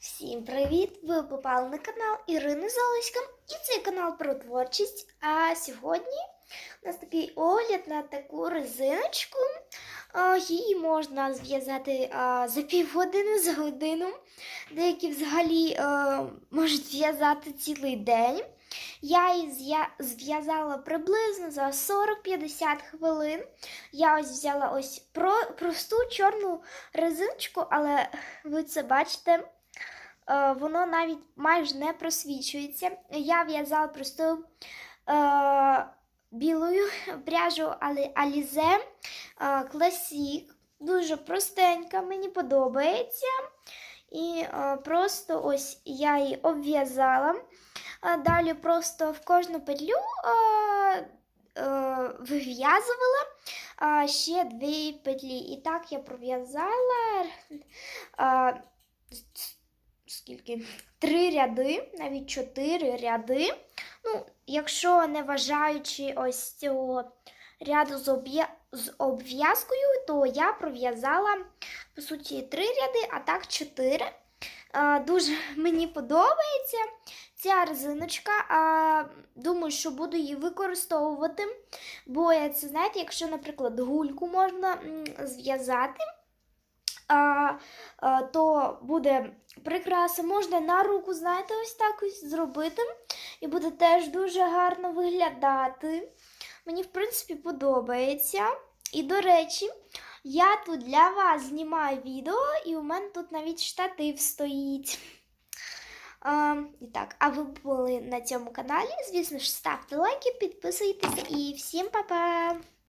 Всім привіт! Ви попали на канал Ірини Золоська і це канал про творчість. А сьогодні у нас такий огляд на таку резиночку. Її можна зв'язати за півгодини, за годину. Деякі взагалі можуть зв'язати цілий день. Я її зв'язала приблизно за 40-50 хвилин. Я ось взяла ось про, просту чорну резиночку, але ви це бачите. Е, воно навіть майже не просвічується. Я в'язала просто е, білою пряжу Alize е, Classic. Дуже простенька, мені подобається. І просто ось я її обв'язала. Далі просто в кожну петлю вив'язувала ще дві петлі. І так я пров'язала. Е, скільки? Три ряди, навіть чотири ряди. Ну, якщо не вважаючи ось цього ряду з, обв'язкою, то я пров'язала, по суті, три ряди, а так чотири. А, дуже мені подобається ця резиночка. А, думаю, що буду її використовувати. Бо це, знаєте, якщо, наприклад, гульку можна зв'язати. А, а, то буде прикраса, можна на руку, знаєте, ось так ось зробити. І буде теж дуже гарно виглядати. Мені, в принципі, подобається. І, до речі, я тут для вас знімаю відео, і у мене тут навіть штатив стоїть. А, і так, а ви були на цьому каналі? Звісно ж, ставте лайки, підписуйтесь і всім па-па!